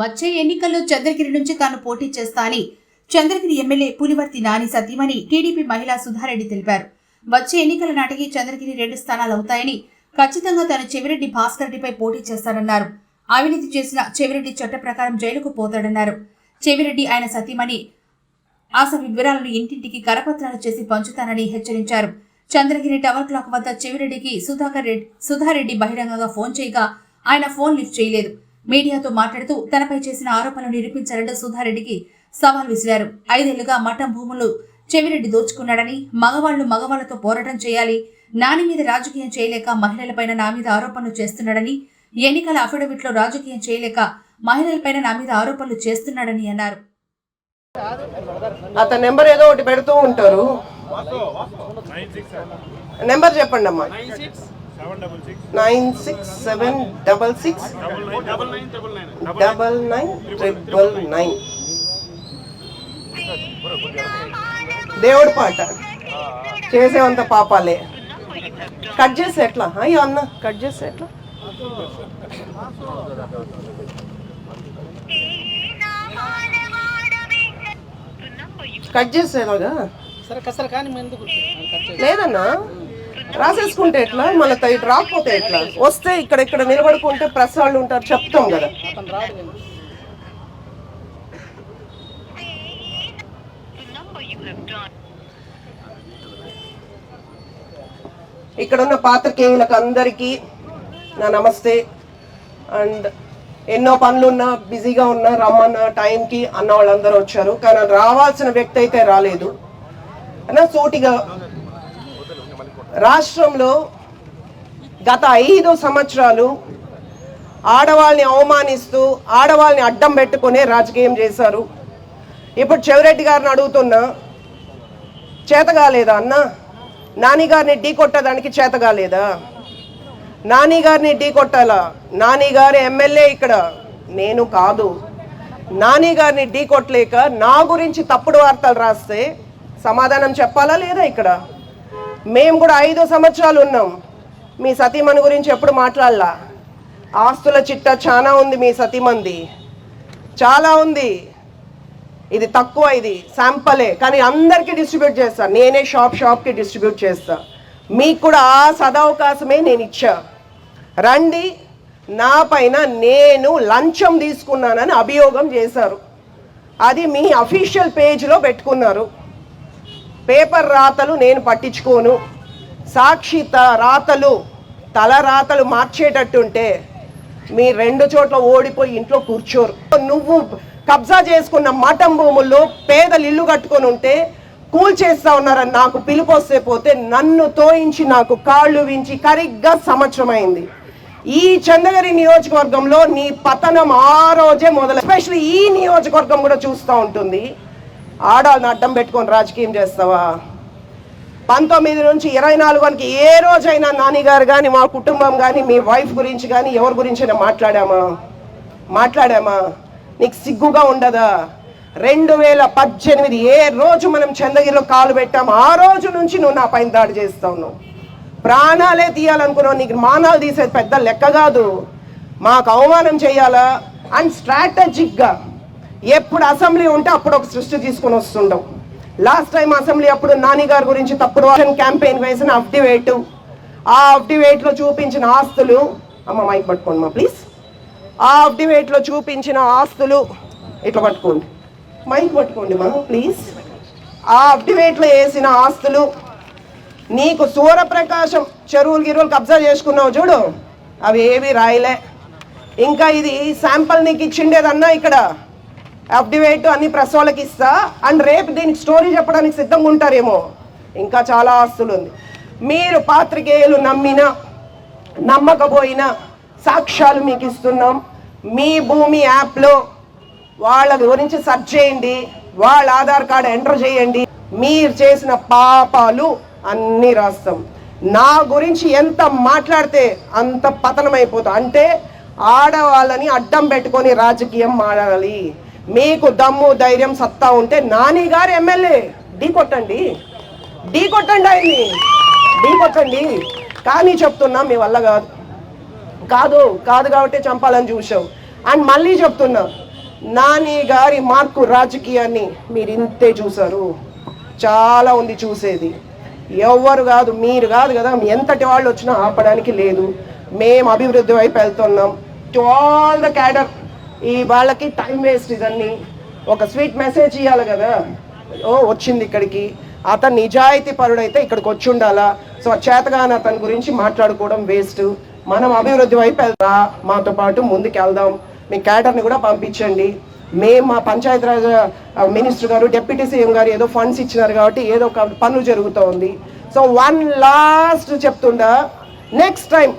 వచ్చే ఎన్నికల్లో చంద్రగిరి నుంచి తాను పోటీ చేస్తానని చంద్రగిరి ఎమ్మెల్యే పులివర్తి నాని సతీమణి టీడీపీ మహిళా సుధారెడ్డి తెలిపారు. వచ్చే ఎన్నికల నాటికి చంద్రగిరి రెండు స్థానాలు అవుతాయని ఖచ్చితంగా తాను చెవిరెడ్డి భాస్కర్ రెడ్డిపై పోటీ చేస్తానన్నారు. అవినీతి చేసిన చెవిరెడ్డి చట్ట ప్రకారం జైలుకు పోతాడన్నారు. చెవిరెడ్డి ఆయన సతీమణి ఆశ వివరాలను ఇంటింటికి కరపత్రాలు చేసి పంచుతానని హెచ్చరించారు. చంద్రగిరి టవర్ క్లాక్ వద్ద చెవిరెడ్డికి సుధాకర్ రెడ్డి సుధారెడ్డి బహిరంగంగా ఫోన్ చేయగా ఆయన ఫోన్ లిఫ్ట్ చేయలేదు. మీడియాతో మాట్లాడుతూ తనపై చేసిన ఆరోపణలు నిరూపించాలంటూ సుధారెడ్డికి సవాల్ విసిరారు. ఐదేళ్ళుగా మఠం భూములు చెవిరెడ్డి దోచుకున్నాడని మగవాళ్ళు మగవాళ్ళతో పోరాటం చేయాలి నాని మీద రాజకీయం చేయలేక మహిళలపైన నా మీద ఆరోపణలు చేస్తున్నాడని ఎన్నికల అఫిడవిట్లో రాజకీయం చేయలేక మహిళలపైన నా మీద ఆరోపణలు చేస్తున్నాడని అన్నారు. అతని నెంబర్ ఏదో ఒకటి పెడుతూ ఉంటారు. నెంబర్ చెప్పండి అమ్మా nine six seven double six double nine triple nine దేవుడి పాట. చేసేవంత పాపాలే. కట్ చేస్తే ఎట్లా? అయ్యో అన్న కట్ చేస్తే ఎట్లా? కట్ చేస్తే ఎలాగా సరే కసర కానీ? లేదన్నా? రాసేసుకుంటే ఎట్లా? మన ఇటు రాకపోతే ఎట్లా? వస్తే ఇక్కడ ఇక్కడ నిలబడుకుంటే ప్రెస్ వాళ్ళు ఉంటారు చెప్తాం కదా. ఇక్కడ ఉన్న పాత్రికేయులకు అందరికీ నా నమస్తే. అండ్ ఎన్నో పనులు ఉన్నా బిజీగా ఉన్నా రమ్మన్న టైంకి అన్న వాళ్ళందరూ వచ్చారు. కానీ రావాల్సిన వ్యక్తి అయితే రాలేదు. అన్న సూటిగా రాష్ట్రంలో గత ఐదు సంవత్సరాలు ఆడవాళ్ళని అవమానిస్తూ ఆడవాళ్ళని అడ్డం పెట్టుకునే రాజకీయం చేశారు. ఇప్పుడు చెవిరెడ్డి గారిని అడుగుతున్నా చేతగాలేదా అన్న? నాని గారిని ఢీ కొట్టడానికి చేతగాలేదా నాని గారిని ఢీ కొట్టాలా? నానిగారి ఎమ్మెల్యే ఇక్కడ? నేను కాదు. నాని గారిని ఢీ కొట్టలేక నా గురించి తప్పుడు వార్తలు రాస్తే సమాధానం చెప్పాలా లేదా ఇక్కడ? మేము కూడా ఐదు సంవత్సరాలు ఉన్నాం. మీ సతీమణి గురించి ఎప్పుడు మాట్లాడలా? ఆస్తుల చిట్ట చాలా ఉంది మీ సతీమంది చాలా ఉంది. ఇది తక్కువ ఇది శాంపలే. కానీ అందరికీ డిస్ట్రిబ్యూట్ చేస్తా. నేనే షాప్ షాప్కి డిస్ట్రిబ్యూట్ చేస్తా. మీకు కూడా ఆ సదవకాశమే నేను ఇచ్చా. రండి నా పైన నేను లంచం తీసుకున్నానని అభియోగం చేశారు. అది మీ అఫీషియల్ పేజ్లో పెట్టుకున్నారు. పేపర్ రాతలు నేను పట్టించుకోను. సాక్షి రాతలు తల రాతలు మార్చేటట్టుంటే మీ రెండు చోట్ల ఓడిపోయి ఇంట్లో కూర్చోరు. నువ్వు కబ్జా చేసుకున్న మఠం భూముల్లో పేదలు ఇల్లు కట్టుకొని ఉంటే కూల్ చేస్తా ఉన్నారని నాకు పిలుపు వస్తే పోతే నన్ను తోయించి నాకు కాళ్ళు వించి కరిగ్గా సంవత్సరం అయింది ఈ చంద్రగిరి నియోజకవర్గంలో నీ పతనం ఆ రోజే మొదలు ఎస్పెషల్లీ ఈ నియోజకవర్గం కూడా చూస్తూ ఉంటుంది. ఆడాలను అడ్డం పెట్టుకొని రాజకీయం చేస్తావా? పంతొమ్మిది నుంచి ఇరవై నాలుగు ఏ రోజైనా నాన్నగారు కానీ మా కుటుంబం కానీ మీ వైఫ్ గురించి కానీ ఎవరి గురించైనా మాట్లాడామా? మాట్లాడామా? నీకు సిగ్గుగా ఉండదా? రెండు వేల పద్దెనిమిది ఏ రోజు మనం చంద్రగిరిలో కాలు పెట్టాము ఆ రోజు నుంచి నువ్వు నా పైన దాడి చేస్తావు నువ్వు. ప్రాణాలే తీయాలనుకున్నావు నీకు మానాలు తీసేది పెద్ద లెక్క కాదు. మాకు అవమానం చేయాలా? అండ్ స్ట్రాటజిక్గా ఎప్పుడు అసెంబ్లీ ఉంటే అప్పుడు ఒక సృష్టి తీసుకొని వస్తుండవు. లాస్ట్ టైం అసెంబ్లీ అప్పుడు నాని గారి గురించి తప్పుడు క్యాంపెయిన్ వేసిన అఫ్టివేట్ ఆ అప్టివేట్లో చూపించిన ఆస్తులు అమ్మ మైక్ పట్టుకోండి మా ప్లీజ్ ఆ అప్టివేట్లో చూపించిన ఆస్తులు ఇట్లా పట్టుకోండి. మైక్ పట్టుకోండి మా ప్లీజ్ ఆ అప్టివేట్లో వేసిన ఆస్తులు నీకు సూర్యప్రకాశం చెరువులు గిరువులు కబ్జా చేసుకున్నావు చూడు. అవి ఏవి రాయలే. ఇంకా ఇది శాంపుల్ నీకు ఇచ్చిండేదన్నా ఇక్కడ? అప్డివేట్ అన్ని ప్రెస్ వాళ్ళకి ఇస్తా. అండ్ రేపు దీనికి స్టోరీ చెప్పడానికి సిద్ధంగా ఉంటారేమో. ఇంకా చాలా ఆస్తులు ఉంది. మీరు పాత్రికేయులు నమ్మిన నమ్మకపోయిన సాక్ష్యాలు మీకు ఇస్తున్నాం. మీ భూమి యాప్లో వాళ్ళ గురించి సెర్చ్ చేయండి. వాళ్ళ ఆధార్ కార్డు ఎంటర్ చేయండి. మీరు చేసిన పాపాలు అన్నీ రాస్తాం. నా గురించి ఎంత మాట్లాడితే అంత పతనమైపోతా. అంటే ఆడవాళ్ళని అడ్డం పెట్టుకొని రాజకీయం మాడాలి మీకు దమ్ము ధైర్యం సత్తా ఉంటే నాని గారు ఎమ్మెల్యే. ఢీ కొట్టండి. ఢీ కొట్టండి ఆయన్ని. ఢీ కొట్టండి. కానీ చెప్తున్నా మీ వల్ల కాదు. కాదు కాదు కాబట్టి చంపాలని చూసావు అండ్ మళ్ళీ చెప్తున్నా నాని గారి మార్కు రాజకీయాన్ని మీరు ఇంతే చూసారు చాలా ఉంది చూసేది. ఎవరు కాదు మీరు కాదు కదా. ఎంతటి వాళ్ళు వచ్చినా ఆపడానికి లేదు. మేము అభివృద్ధి వైపు వెళ్తున్నాం. టు ఆల్ ద క్యాడర్ ఈ వాళ్ళకి టైం వేస్ట్ ఇదన్నీ. ఒక స్వీట్ మెసేజ్ ఇవ్వాలి కదా. ఓ వచ్చింది ఇక్కడికి. అతను నిజాయితీ పరుడైతే ఇక్కడికి వచ్చి ఉండాలా? సో చేతగాని అతని గురించి మాట్లాడుకోవడం వేస్ట్ మనం అభివృద్ధి వైపు వెళ్తా మాతో పాటు ముందుకు వెళ్దాం. మీ క్యాటర్ని కూడా పంపించండి. మేము మా పంచాయతీరాజ్ మినిస్టర్ గారు డిప్యూటీ సీఎం గారు ఏదో ఫండ్స్ ఇచ్చినారు కాబట్టి ఏదో ఒక పనులు జరుగుతూ ఉంది so one last చెప్తుండా. Next time